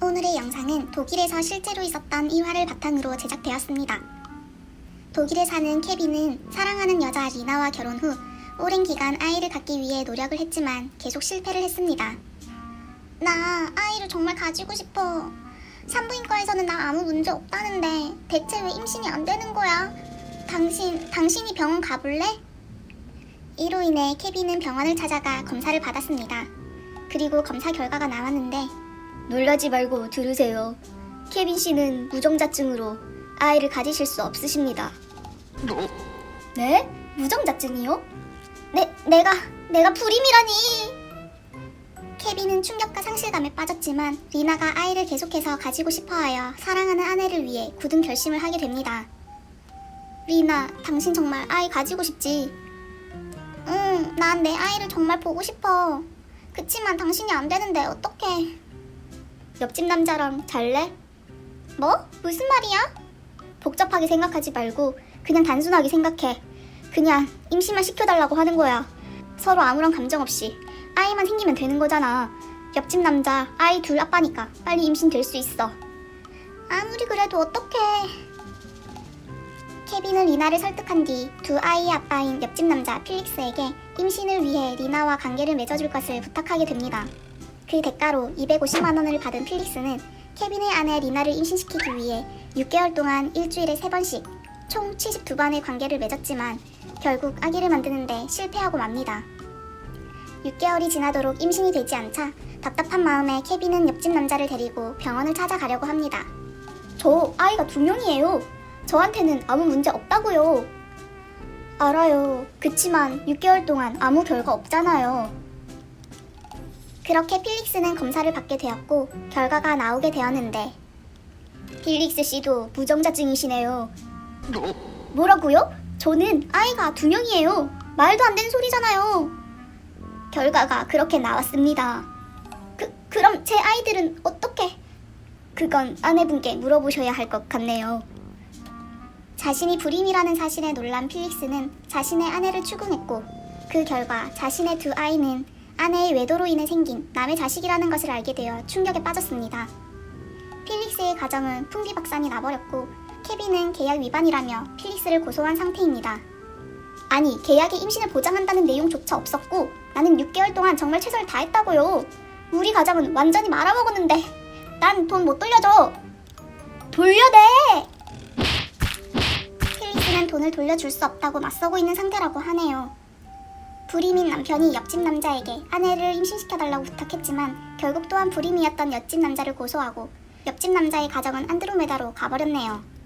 오늘의 영상은 독일에서 실제로 있었던 일화를 바탕으로 제작되었습니다. 독일에 사는 케빈은 사랑하는 여자 리나와 결혼 후 오랜 기간 아이를 갖기 위해 노력을 했지만 계속 실패를 했습니다. 나 아이를 정말 가지고 싶어. 산부인과에서는 나 아무 문제 없다는데 대체 왜 임신이 안 되는 거야? 당신, 당신이 병원 가볼래? 이로 인해 케빈은 병원을 찾아가 검사를 받았습니다. 그리고 검사 결과가 나왔는데 놀라지 말고 들으세요. 케빈 씨는 무정자증으로 아이를 가지실 수 없으십니다. 네? 무정자증이요? 내, 내가, 내가 불임이라니! 케빈은 충격과 상실감에 빠졌지만 리나가 아이를 계속해서 가지고 싶어하여 사랑하는 아내를 위해 굳은 결심을 하게 됩니다. 리나, 당신 정말 아이 가지고 싶지? 응, 난 내 아이를 정말 보고 싶어. 그치만 당신이 안 되는데 어떡해. 옆집 남자랑 잘래? 뭐? 무슨 말이야? 복잡하게 생각하지 말고 그냥 단순하게 생각해. 그냥 임신만 시켜달라고 하는 거야. 서로 아무런 감정 없이 아이만 생기면 되는 거잖아. 옆집 남자 아이 둘 아빠니까 빨리 임신 될 수 있어. 아무리 그래도 어떡해. 케빈은 리나를 설득한 뒤 두 아이의 아빠인 옆집 남자 필릭스에게 임신을 위해 리나와 관계를 맺어줄 것을 부탁하게 됩니다. 그 대가로 250만 원을 받은 필릭스는 케빈의 아내 리나를 임신시키기 위해 6개월 동안 일주일에 3번씩 총 72번의 관계를 맺었지만 결국 아기를 만드는데 실패하고 맙니다. 6개월이 지나도록 임신이 되지 않자 답답한 마음에 케빈은 옆집 남자를 데리고 병원을 찾아가려고 합니다. 저 아이가 두 명이에요. 저한테는 아무 문제 없다고요. 알아요. 그치만 6개월 동안 아무 결과 없잖아요. 그렇게 필릭스는 검사를 받게 되었고 결과가 나오게 되었는데 필릭스 씨도 무정자증이시네요. 뭐라고요? 저는 아이가 두 명이에요. 말도 안 되는 소리잖아요. 결과가 그렇게 나왔습니다. 그, 그럼 제 아이들은 어떻게? 그건 아내분께 물어보셔야 할 것 같네요. 자신이 불임이라는 사실에 놀란 필릭스는 자신의 아내를 추궁했고 그 결과 자신의 두 아이는 아내의 외도로 인해 생긴 남의 자식이라는 것을 알게 되어 충격에 빠졌습니다. 필릭스의 가정은 풍비박산이 나버렸고 케빈은 계약 위반이라며 필릭스를 고소한 상태입니다. 아니, 계약에 임신을 보장한다는 내용조차 없었고 나는 6개월 동안 정말 최선을 다했다고요. 우리 가정은 완전히 말아먹었는데 난 돈 못 돌려줘. 돌려내! 필릭스는 돈을 돌려줄 수 없다고 맞서고 있는 상태라고 하네요. 불임인 남편이 옆집 남자에게 아내를 임신시켜달라고 부탁했지만 결국 또한 불임이었던 옆집 남자를 고소하고 옆집 남자의 가정은 안드로메다로 가버렸네요.